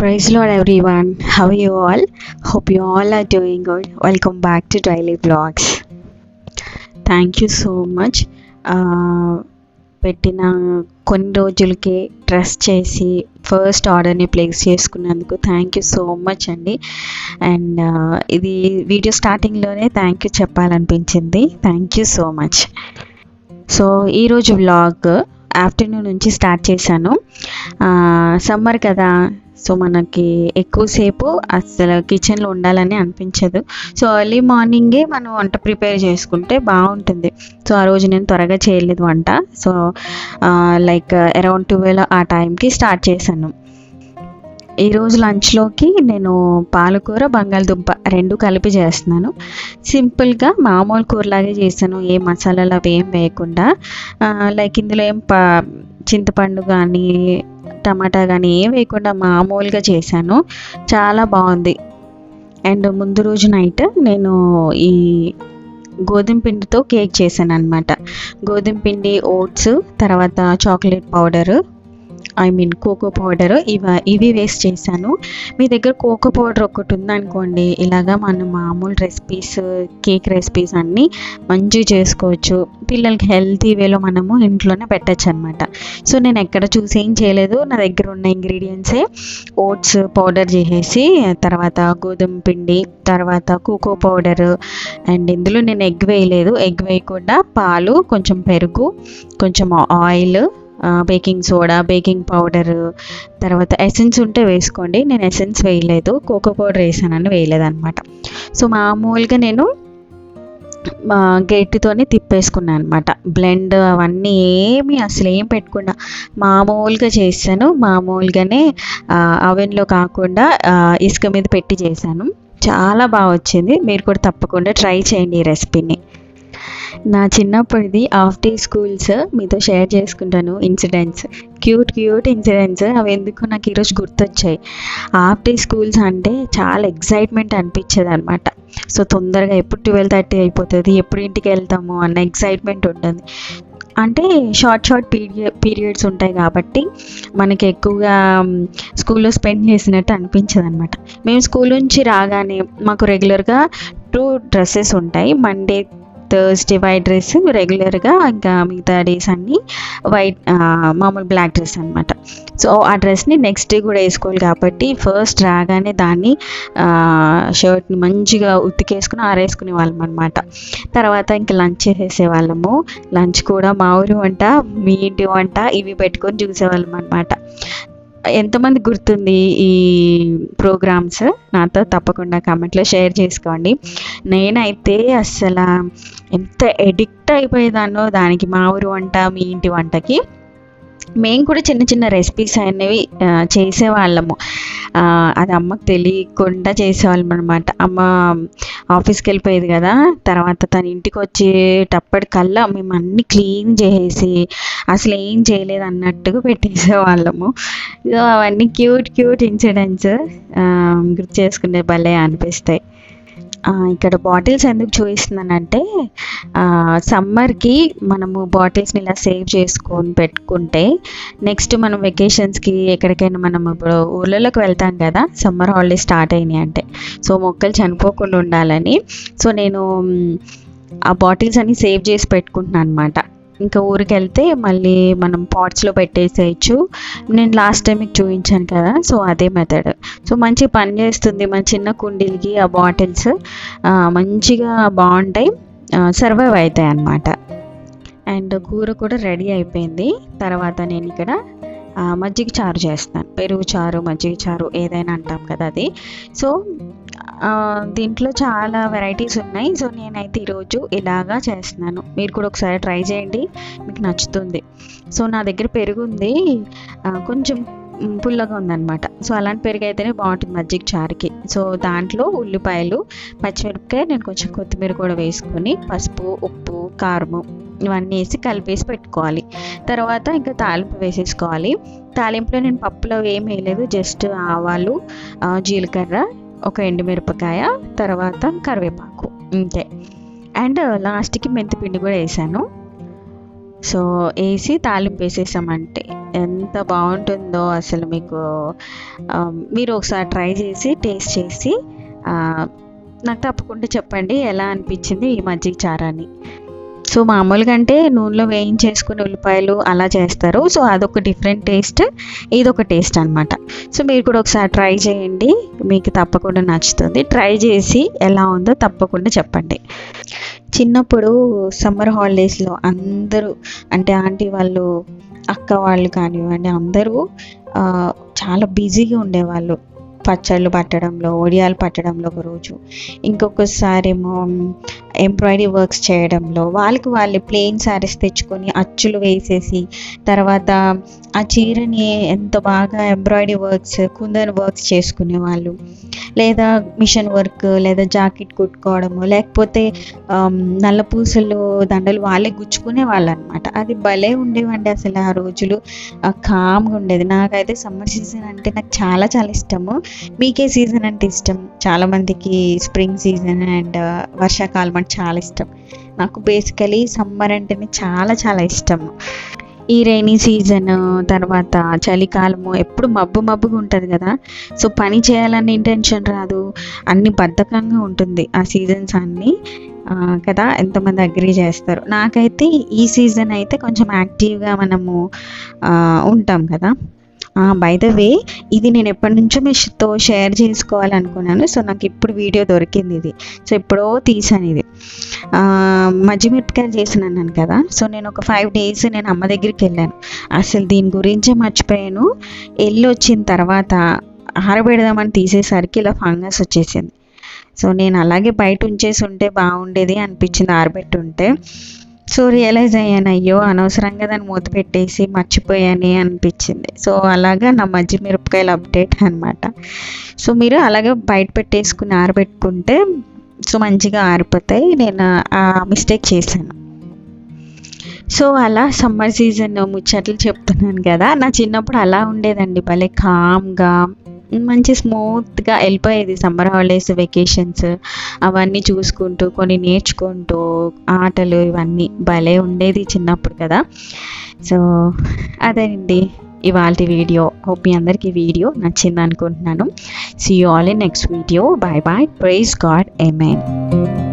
Praise lord everyone how you all hope you all are doing good welcome back to daily vlogs thank you so much పెట్టిన కొన్ని రోజులకి trust చేసి first ఆర్డర్ని place చేసుకున్నందుకు thank you so much అండి. And ఇది video స్టార్టింగ్లోనే thank you చెప్పాలనిపించింది. Thank you so much so ఈరోజు వ్లాగ్ ఆఫ్టర్నూన్ నుంచి స్టార్ట్ చేశాను. సమ్మర్ కదా. సో మనకి ఎక్కువసేపు అసలు కిచెన్లో ఉండాలని అనిపించదు. సో ఎర్లీ మార్నింగే మనం వంట ప్రిపేర్ చేసుకుంటే బాగుంటుంది. సో ఆ రోజు నేను త్వరగా చేయలేదు వంట. సో లైక్ అరౌండ్ ట్వెల్వ్ ఆ టైంకి స్టార్ట్ చేశాను. ఈరోజు లంచ్లోకి నేను పాలకూర బంగాళదుంప రెండు కలిపి చేస్తున్నాను. సింపుల్గా మామూలు కూరలాగే చేశాను. ఏ మసాలాలు అవి ఏం వేయకుండా. లైక్ ఇందులో ఏం ప చింతపండు కానీ టమాటా కానీ ఏం వేయకుండా మామూలుగా చేశాను. చాలా బాగుంది అండ్ ముందు రోజు నైట్ నేను ఈ గోధుమ పిండితో కేక్ చేశాను అనమాట గోధుమ పిండి ఓట్స్ తర్వాత chocolate powder I mean cocoa powder ఇవ ఇవి వేస్ట్ చేశాను. మీ దగ్గర కోకో పౌడర్ ఒకటి ఉందనుకోండి ఇలాగా మనం మామూలు రెసిపీస్ కేక్ రెసిపీస్ అన్నీ మంచిగా చేసుకోవచ్చు. పిల్లలకి హెల్తీ వేలో మనము ఇంట్లోనే పెట్టచ్చు అనమాట సో నేను ఎక్కడ చూసి ఏం చేయలేదు. నా దగ్గర ఉన్న ఇంగ్రీడియంట్సే ఓట్స్ పౌడర్ చేసేసి తర్వాత గోధుమ పిండి తర్వాత కోకో పౌడర్ అండ్ ఇందులో నేను ఎగ్ వేయలేదు. ఎగ్ వేయకుండా పాలు కొంచెం పెరుగు కొంచెం oil baking soda baking powder తర్వాత ఎసెన్స్ ఉంటే వేసుకోండి. నేను ఎసెన్స్ వేయలేదు. కోకో పౌడర్ వేసానని వేయలేదు అనమాట సో మామూలుగా నేను గట్టితోనే తిప్పేసుకున్నాను అనమాట బ్లెండ్ అవన్నీ ఏమి అసలు ఏం పెట్టుకున్నా మామూలుగా చేశాను. మామూలుగానే అవెన్లో కాకుండా ఇసుక మీద పెట్టి చేశాను. చాలా బాగా వచ్చింది. మీరు కూడా తప్పకుండా ట్రై చేయండి ఈ రెసిపీని. నా చిన్నప్పటిది హాఫ్ డే స్కూల్స్ మీతో షేర్ చేసుకుంటాను ఇన్సిడెంట్స్ క్యూట్ క్యూట్ ఇన్సిడెంట్స్ అవి ఎందుకు నాకు ఈరోజు గుర్తొచ్చాయి. హాఫ్ డే స్కూల్స్ అంటే చాలా ఎక్సైట్మెంట్ అనిపించేది అనమాట సో తొందరగా ఎప్పుడు ట్వెల్వ్ థర్టీ అయిపోతుంది ఎప్పుడు ఇంటికి వెళ్తాము అన్న ఎక్సైట్మెంట్ ఉంటుంది అంటే షార్ట్ షార్ట్ పీరియడ్ పీరియడ్స్ ఉంటాయి కాబట్టి మనకి ఎక్కువగా స్కూల్లో స్పెండ్ చేసినట్టు అనిపించదు అనమాట మేము స్కూల్ నుంచి రాగానే మాకు రెగ్యులర్గా టూ డ్రెస్సెస్ ఉంటాయి. మండే థర్స్డే వైట్ డ్రెస్ రెగ్యులర్గా ఇంకా మిగతా డేస్ అన్నీ వైట్ మామూలు బ్లాక్ డ్రెస్ అనమాట సో ఆ డ్రెస్ని నెక్స్ట్ డే కూడా వేసుకోవాలి కాబట్టి ఫస్ట్ రాగానే దాన్ని షర్ట్ని మంచిగా ఉతికేసుకుని ఆరేసుకునే వాళ్ళం అనమాట తర్వాత ఇంకా లంచ్ చేసేసే వాళ్ళము. లంచ్ కూడా మా ఊరి వంట మీ ఇంటి వంట ఇవి పెట్టుకొని చూసేవాళ్ళం అనమాట ఎంతమంది గుర్తుంది ఈ ప్రోగ్రామ్స్? నాతో తప్పకుండా కామెంట్లో షేర్ చేసుకోండి. నేనైతే అసలు ఎంత ఎడిక్ట్ అయిపోయేదానో దానికి మా ఊరు వంట మీ ఇంటి వంటకి మేము కూడా చిన్న చిన్న రెసిపీస్ అనేవి చేసేవాళ్ళము. అది అమ్మకు తెలియకుండా చేసేవాళ్ళం అనమాట అమ్మ ఆఫీస్కి వెళ్ళిపోయేది కదా తర్వాత తన ఇంటికి వచ్చేటప్పటికల్లా మేము అన్నీ క్లీన్ చేసి అసలు ఏం చేయలేదు అన్నట్టుగా పెట్టేసేవాళ్ళము. అవన్నీ క్యూట్ క్యూట్ ఇన్సిడెంట్స్ గుర్తు చేసుకునే భలే అనిపిస్తాయి. ఇక్కడ బాటిల్స్ ఎందుకు చూపిస్తున్నానంటే సమ్మర్కి మనము బాటిల్స్ని ఇలా సేవ్ చేసుకొని పెట్టుకుంటే నెక్స్ట్ మనం వెకేషన్స్కి ఎక్కడికైనా మనం ఇప్పుడు ఊళ్ళలోకి వెళ్తాం కదా సమ్మర్ హాలిడేస్ స్టార్ట్ అయినాయి అంటే. సో మొక్కలు చనిపోకుండా ఉండాలని. సో నేను ఆ బాటిల్స్ అన్ని సేవ్ చేసి పెట్టుకుంటున్నాను అనమాట ఇంకా ఊరికి వెళ్తే మళ్ళీ మనం పాట్స్లో పెట్టేసేయచ్చు. నేను లాస్ట్ టైం మీకు చూపించాను కదా సో అదే మెథడ్ సో మంచి పని చేస్తుంది మన చిన్న కుండీలకి ఆ బాటిల్స్ మంచిగా బాగుంటాయి. సర్వైవ్ అవుతాయి అన్నమాట. అండ్ కూర కూడా రెడీ అయిపోయింది. తర్వాత నేను ఇక్కడ మజ్జిగ చారు చేస్తాను. పెరుగు చారు మజ్జిగ చారు ఏదైనా అంటాం కదా అది. సో దీంట్లో చాలా వెరైటీస్ ఉన్నాయి. సో నేనైతే ఈరోజు ఇలాగా చేస్తున్నాను. మీరు కూడా ఒకసారి ట్రై చేయండి. మీకు నచ్చుతుంది. సో నా దగ్గర పెరుగు ఉంది. కొంచెం పుల్లగా ఉందన్నమాట. సో అలాంటి పెరుగు అయితేనే బాగుంటుంది మజ్జిగ చారుకి. సో దాంట్లో ఉల్లిపాయలు పచ్చిమిరపకాయ నేను కొంచెం కొత్తిమీర కూడా వేసుకొని పసుపు ఉప్పు కారము ఇవన్నీ వేసి కలిపేసి పెట్టుకోవాలి. తర్వాత ఇంకా తాలింపు వేసేసుకోవాలి. తాలింపులో నేను పప్పులో ఏం వేయలేదు. జస్ట్ ఆవాలు జీలకర్ర ఒక ఎండుమిరపకాయ తర్వాత కరివేపాకు. ఇంతే. అండ్ uh, లాస్ట్కి మెంతిపిండి కూడా వేసాను. సో వేసి తాలింపు వేసేసామంటే ఎంత బాగుంటుందో అసలు మీకు um, మీరు ఒకసారి ట్రై చేసి టేస్ట్ చేసి uh, నాకు తప్పకుండా చెప్పండి ఎలా అనిపించింది ఈ మజ్జిగ చారాని. సో మామూలుగా అంటే నూనెలో వేయించేసుకుని ఉల్లిపాయలు అలా చేస్తారు. సో అదొక డిఫరెంట్ టేస్ట్ ఇదొక టేస్ట్ అనమాట సో మీరు కూడా ఒకసారి ట్రై చేయండి. మీకు తప్పకుండా నచ్చుతుంది. ట్రై చేసి ఎలా ఉందో తప్పకుండా చెప్పండి. చిన్నప్పుడు సమ్మర్ హాలిడేస్లో అందరూ అంటే ఆంటీ వాళ్ళు అక్క వాళ్ళు కానివ్వండి అందరూ చాలా బిజీగా ఉండేవాళ్ళు. పచ్చళ్ళు పట్టడంలో ఒడియాలు పట్టడంలో ఒక రోజు ఇంకొకసారి ఏమో ఎంబ్రాయిడరీ వర్క్స్ చేయడంలో. వాళ్ళకి వాళ్ళు ప్లెయిన్ శారీస్ తెచ్చుకొని అచ్చులు వేసేసి తర్వాత ఆ చీరని ఎంత బాగా ఎంబ్రాయిడరీ వర్క్స్ కుందన్ వర్క్స్ చేసుకునే వాళ్ళు లేదా మిషన్ వర్క్ లేదా జాకెట్ కుట్టుకోవడము లేకపోతే నల్ల పూసలు దండలు వాళ్ళే గుచ్చుకునే వాళ్ళు అనమాట అది భలే ఉండేవండి అసలు ఆ రోజులు. కామ్గా ఉండేది. నాకైతే సమ్మర్ సీజన్ అంటే నాకు చాలా చాలా ఇష్టము. మీకే సీజన్ అంటే ఇష్టం. చాలామందికి స్ప్రింగ్ సీజన్ అండ్ వర్షాకాలం అంటే చాలా ఇష్టం. నాకు బేసికలీ సమ్మర్ అంటేనే చాలా చాలా ఇష్టం. ఈ రైనీ సీజన్ తర్వాత చలికాలము ఎప్పుడు మబ్బు మబ్బుగా ఉంటుంది కదా. సో పని చేయాలని ఇంటెన్షన్ రాదు. అన్ని బద్ధకంగా ఉంటుంది ఆ సీజన్స్ అన్నీ కదా. ఎంతమంది అగ్రీ చేస్తారు. నాకైతే ఈ సీజన్ అయితే కొంచెం యాక్టివ్గా మనము ఉంటాం కదా. బై ద వే ఇది నేను ఎప్పటి నుంచో మీతో షేర్ చేసుకోవాలనుకున్నాను. సో నాకు ఇప్పుడు వీడియో దొరికింది ఇది. సో ఎప్పుడో తీసాను ఇది. మజ్జిమిరపకాయలు మజ్జి కదా. సో నేను ఒక ఫైవ్ డేస్ నేను అమ్మ దగ్గరికి వెళ్ళాను. అసలు దీని గురించే మర్చిపోయాను. వెళ్ళి వచ్చిన తర్వాత ఆరబెడదామని తీసేసరికి ఇలా ఫంగస్ వచ్చేసింది. సో నేను అలాగే బయట ఉంచేసి ఉంటే బాగుండేది అనిపించింది ఆరబెట్టుంటే. సో రియలైజ్ అయ్యాను అయ్యో అనవసరంగా దాన్ని మూత పెట్టేసి మర్చిపోయాని అనిపించింది. సో అలాగా నా మజ్జి మిరపకాయలు అప్డేట్ అనమాట సో మీరు అలాగే బయట పెట్టేసుకుని ఆరబెట్టుకుంటే సో మంచిగా ఆరిపోతాయి. నేను ఆ మిస్టేక్ చేశాను. సో అలా సమ్మర్ సీజన్ ముచ్చట్లు చెప్తున్నాను కదా నా చిన్నప్పుడు అలా ఉండేదండి. భలే కామ్గా మంచి స్మూత్గా వెళ్ళిపోయేది సమ్మర్ హాలిడేస్ వెకేషన్స్ అవన్నీ చూసుకుంటూ కొన్ని నేర్చుకుంటూ ఆటలు ఇవన్నీ భలే ఉండేది చిన్నప్పుడు కదా. సో అదేనండి ఇవాళ వీడియో. హోప్ మీ అందరికీ వీడియో నచ్చింది అనుకుంటున్నాను see you all in next video bye bye praise god amen